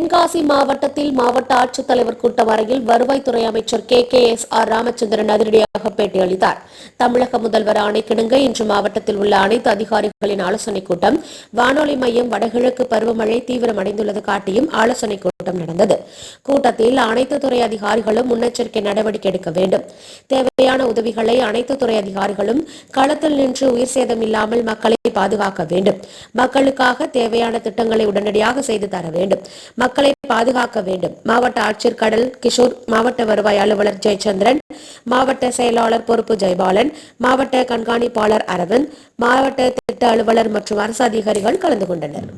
தென்காசி மாவட்டத்தில் மாவட்ட ஆட்சித்தலைவர் கூட்டம் அறையில் வருவாய்த்துறை அமைச்சர் K. K. S. R. Ramachandran அதிரடியாக பேட்டியளித்தார். தமிழக முதல்வர் ஆணைக்கிணங்க இன்று மாவட்டத்தில் உள்ள அனைத்து அதிகாரிகளின் ஆலோசனைக் கூட்டம் வானொலி மையம் வடகிழக்கு பருவமழை தீவிரமடைந்துள்ளது காட்டியும் ஆலோசனைக் கூட்டம் நடந்தது. கூட்டத்தில் அனைத்து துறை அதிகாரிகளும் முன்னெச்சரிக்கை நடவடிக்கை எடுக்க வேண்டும். தேவையான உதவிகளை அனைத்து துறை அதிகாரிகளும் களத்தில் நின்று உயிர் சேதம் இல்லாமல் மக்களை பாதுகாக்க வேண்டும். மக்களுக்காக தேவையான திட்டங்களை உடனடியாக செய்து தர வேண்டும். மக்களை பாதுகாக்க வேண்டும். மாவட்ட ஆட்சியர் கடல் கிஷோர் மாவட்ட வருவாய் அலுவலர் ஜெயச்சந்திரன் மாவட்ட செயலாளர் பொறுப்பு ஜெயபாலன் மாவட்ட கண்காணிப்பாளர் அரவிந்த் மாவட்ட திட்ட அலுவலர் மற்றும் அரசு அதிகாரிகள் கலந்து கொண்டனர்.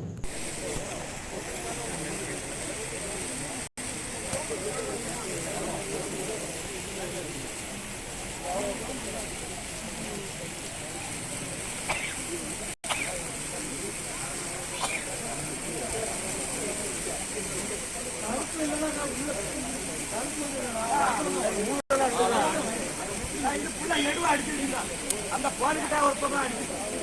அந்த போனுக்கிட்ட ஒருத்தர் அடிச்சு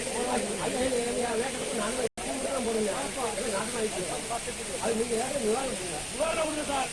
அது நீங்க நிவாரணம் நிவாரணம் சார்